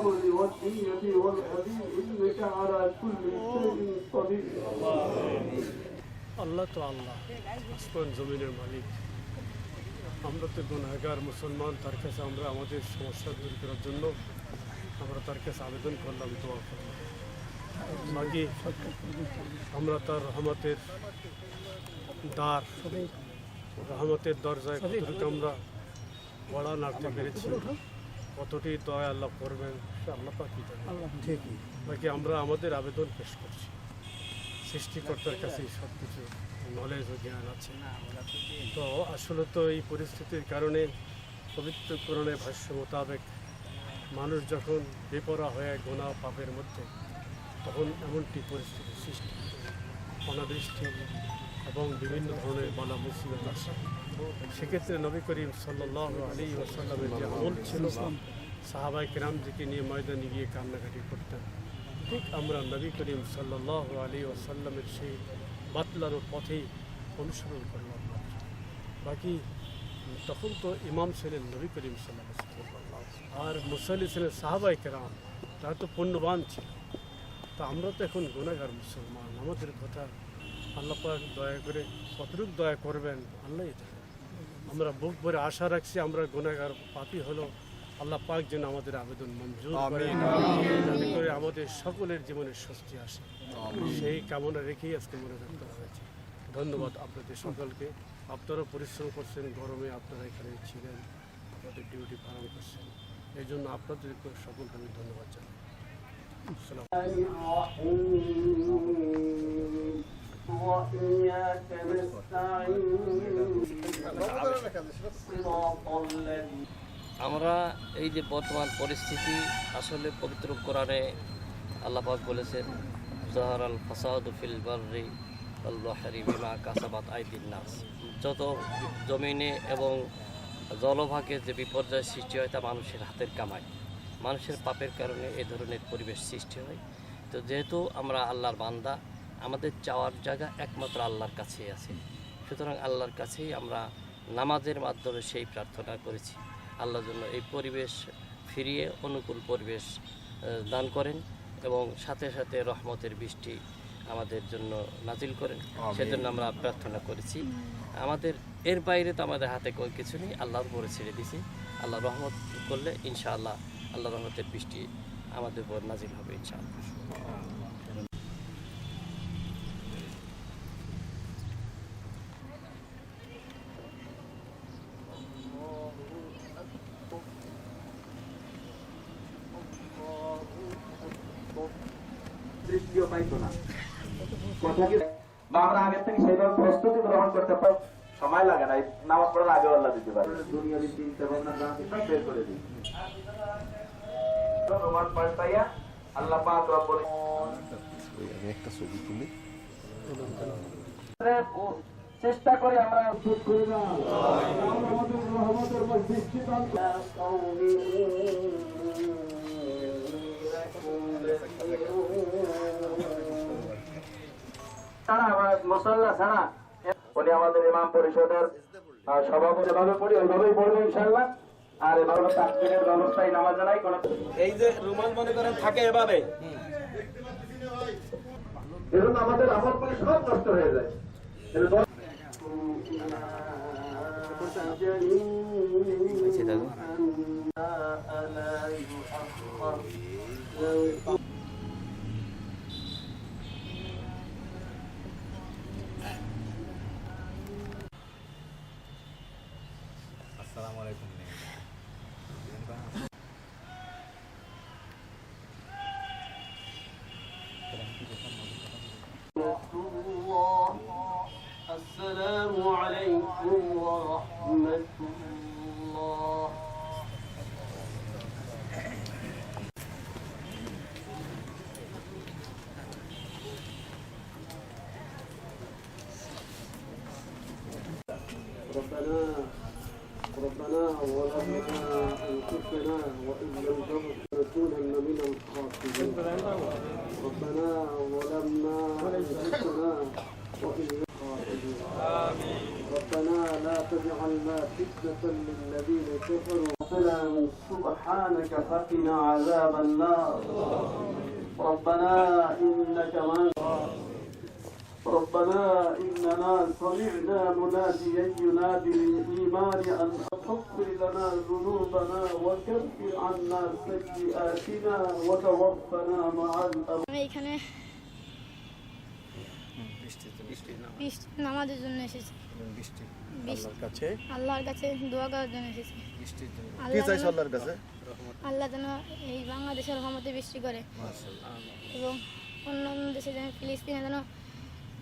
الحمل والدية والحديد إنك على كل شيء قدير আল্লাহ তো আল্লাহ আসমান জমিনের মালিক আমরা তো গুণাগার মুসলমান তার কাছে আমরা আমাদের সমস্যা দূর করার জন্য আমরা তার কাছে আবেদন করলাম দোয়া করলাম বাকি আমরা তার রহমতের দ্বার রহমতের দরজায় কতটুকু আমরা বড়া নাড়তে পেরেছি কতটি দয়া আল্লাহ করবেন আল্লাহ। পাকি ঠিকই। বাকি আমরা আমাদের আবেদন পেশ করছি? সৃষ্টিকর্তার কাছে সব কিছু নলেজ ও জ্ঞান আছে। তো আসলে তো এই পরিস্থিতির কারণে পবিত্র কোরণের ভাষ্য মোতাবেক মানুষ যখন বেপরা হয়ে গোনা পাপের মধ্যে তখন এমনটি পরিস্থিতির সৃষ্টি অনাবৃষ্টি এবং বিভিন্ন ধরনের বালা মুসিবত আসে। সেক্ষেত্রে নবী করিম সাল্লাহ আলী ওসাল্লামের যে আমল ছিল সাহাবাই কেরামজিকে নিয়ে ময়দানে গিয়ে কান্নাকাটি করতেন। ঠিক আমরা নবী করিম সাল্লাহ আলী ওসাল্লামের সেই বাতলানো পথেই অনুসরণ করলাম। বাকি তখন তো ইমাম ছিলেন নবী করিম সাল্লাহ আর মুসাল্লি ছিলেন সাহাবাই কেরাম, তারা তো পুণ্যবান ছিল। তা আমরা তো এখন গুণাগার মুসলমান। আমাদের কথা আল্লাহ পাক দয়া করে কতটুকু দয়া করবেন আল্লাহ আমরা বুক ভরে আশা রাখছি আমরা গুণাগার পাপি হলো আল্লাহ পাক যেন আমাদের আবেদন মঞ্জুর করে যাতে করে আমাদের সকলের জীবনে স্বস্তি আসে সেই কামনা রেখেই আজকে মনে রাখতে হয়েছে ধন্যবাদ আপনাদের সকলকে আপনারাও পরিশ্রম করছেন গরমে আপনারা এখানে ছিলেন আপনাদের ডিউটি পালন করছেন এই জন্য আপনাদের সকলকে আমি ধন্যবাদ জানাই আসসালাম الرحيم وإياك نستعين صراط الذين আমরা এই যে বর্তমান পরিস্থিতি, আসলে পবিত্র কোরআনে আল্লাপাক বলেছেন, জহর আল ফিল বার্রি আল বাহারি বিমা কাসাবাত আইদিন নাস। যত জমিনে এবং জলভাগে যে বিপর্যয় সৃষ্টি হয়, তা মানুষের হাতের কামাই। মানুষের পাপের কারণে এ ধরনের পরিবেশ সৃষ্টি হয়। তো যেহেতু আমরা আল্লাহর বান্দা, আমাদের চাওয়ার জায়গা একমাত্র আল্লাহর কাছেই আছে। সুতরাং আল্লাহর কাছেই আমরা নামাজের মাধ্যমে সেই প্রার্থনা করেছি। আল্লাহর জন্য এই পরিবেশ ফিরিয়ে অনুকূল পরিবেশ দান করেন এবং সাথে সাথে রহমতের বৃষ্টি আমাদের জন্য নাজিল করেন। সেজন্য আমরা প্রার্থনা করেছি। আমাদের এর বাইরে তো আমাদের হাতে কোনো কিছু নেই। আল্লাহর উপরে ছেড়ে দিছি। আল্লাহ রহমত করলে ইনশাআল্লাহ আল্লাহ রহমতের বৃষ্টি আমাদের উপর নাজিল হবে ইনশাআল্লাহ। দৃষ্টিও পাইতো না। কথা কি? বা আমরা আগে থেকে সেইভাবে প্রস্তুতি গ্রহণ করতে পারি? সময় লাগে না নামাজ পড়ার আগে আল্লাহ দিতে পারে। দুনিয়াবি চিন্তা ভাবনা ভ্রান্তি সব বের করে দিই। রোমান পাল্টাইয়া আল্লাহ পাক রব্বুল চেষ্টা করি আমরা করে দাও আমাদের রহমতের মধ্যে মশল্লা ছাড়া উনি আমাদের ইমাম পরিষদের সভাপতি যেভাবে পড়ি ওইভাবেই পড়বে ইনশাল্লাহ আর এভাবে তাকবীরের ব্যবস্থাই নামাজ নাই কোন এই যে রুমাল মনে করেন থাকে এভাবে এজন্য আমাদের আমল করে সব নষ্ট হয়ে যায় এজন্য ربنا ربنا ظلمنا انفسنا وإن لم تغفر لنكونن من الخاسرين. ربنا ظلمنا انفسنا وإن لم ربنا لا تجعلنا فتنة للذين كفروا سبحانك سبحانك فقنا عذاب النار. ربنا إنك من ربنا إننا سمعنا مناديا ينادي للإيمان أن تغفر لنا ذنوبنا وكفر عنا سيئاتنا وتوفنا مع الأبرار আমি এখানে বৃষ্টি নামাজের জন্য এসেছি বৃষ্টি কাছে আল্লাহর কাছে দোয়া করার জন্য এসেছি কি আল্লাহ চাইছো যেন- আল্লাহর কাছে আল্লাহ যেন এই বাংলাদেশের রহমতে বৃষ্টি করে এবং অন্য অন্য দেশে যেন ফিলিস্তিনে যেন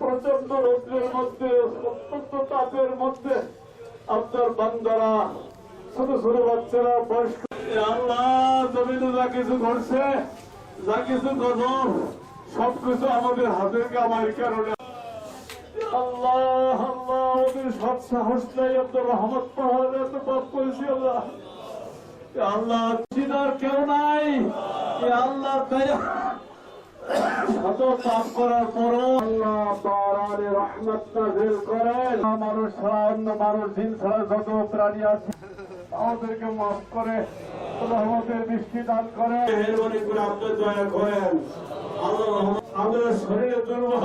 প্রচণ্ড মধ্যে তাপের মধ্যে আপনার বান্দারা, ছোট ছোট বাচ্চারা, বয়স্ক আল্লাহ, জমিনে যা কিছু ঘটছে, যা কিছু গজব, সবকিছু আমাদের হাতের কামাইয়ের কারণে আল্লাহ আল্লাহ, ওদের সৎ সাহস নাই আপনার রহমত পাহাড়ে এত পাপ করেছি আল্লাহ। আল্লাহ চিনার কেউ নাই আল্লাহ আমাদেরকে মাফ করে, রহমতের আমাদের শরীরে দুর্বল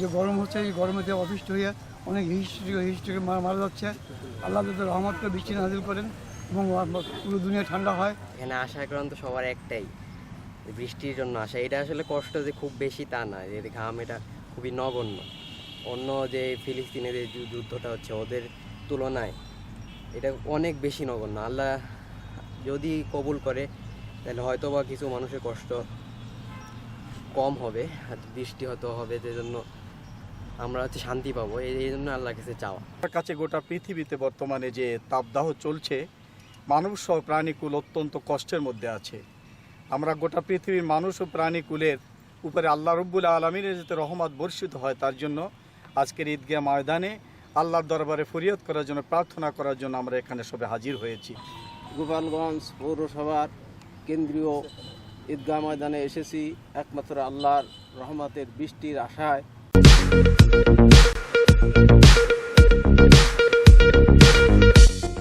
যে গরম হচ্ছে, এই গরমে গরমেতে অফিস হয়ে অনেক হিস্ট্রি হিস্ট্রিকে মারা যাচ্ছে। আল্লাহ তাদের রহমতকে বৃষ্টি নাজিল করেন এবং পুরো দুনিয়া ঠান্ডা হয়। এখানে কারণ তো সবার একটাই বৃষ্টির জন্য আসা এটা আসলে কষ্ট যে খুব বেশি তা না, যে ঘাম এটা খুবই নগণ্য। অন্য যে ফিলিস্তিনে যে যুদ্ধটা হচ্ছে, ওদের তুলনায় এটা অনেক বেশি নগণ্য। আল্লাহ যদি কবুল করে, তাহলে হয়তো বা কিছু মানুষের কষ্ট কম হবে, আর বৃষ্টি হয়তো হবে যে জন্য আমরা হচ্ছে শান্তি পাবো। এই জন্য আল্লাহর কাছে চাওয়া। আমার কাছে গোটা পৃথিবীতে বর্তমানে যে তাপদাহ চলছে মানুষ সহ প্রাণীকুল অত্যন্ত কষ্টের মধ্যে আছে। আমরা গোটা পৃথিবীর মানুষ ও প্রাণীকুলের উপরে আল্লাহ রব্বুল আলমিনের যাতে রহমত বর্ষিত হয় তার জন্য আজকের ঈদগাহ ময়দানে আল্লাহর দরবারে ফরিয়াদ করার জন্য প্রার্থনা করার জন্য আমরা এখানে সবে হাজির হয়েছি। গোপালগঞ্জ পৌরসভার কেন্দ্রীয় ঈদগাহ ময়দানে এসেছি। একমাত্র আল্লাহর রহমতের বৃষ্টির আশায় Thank you.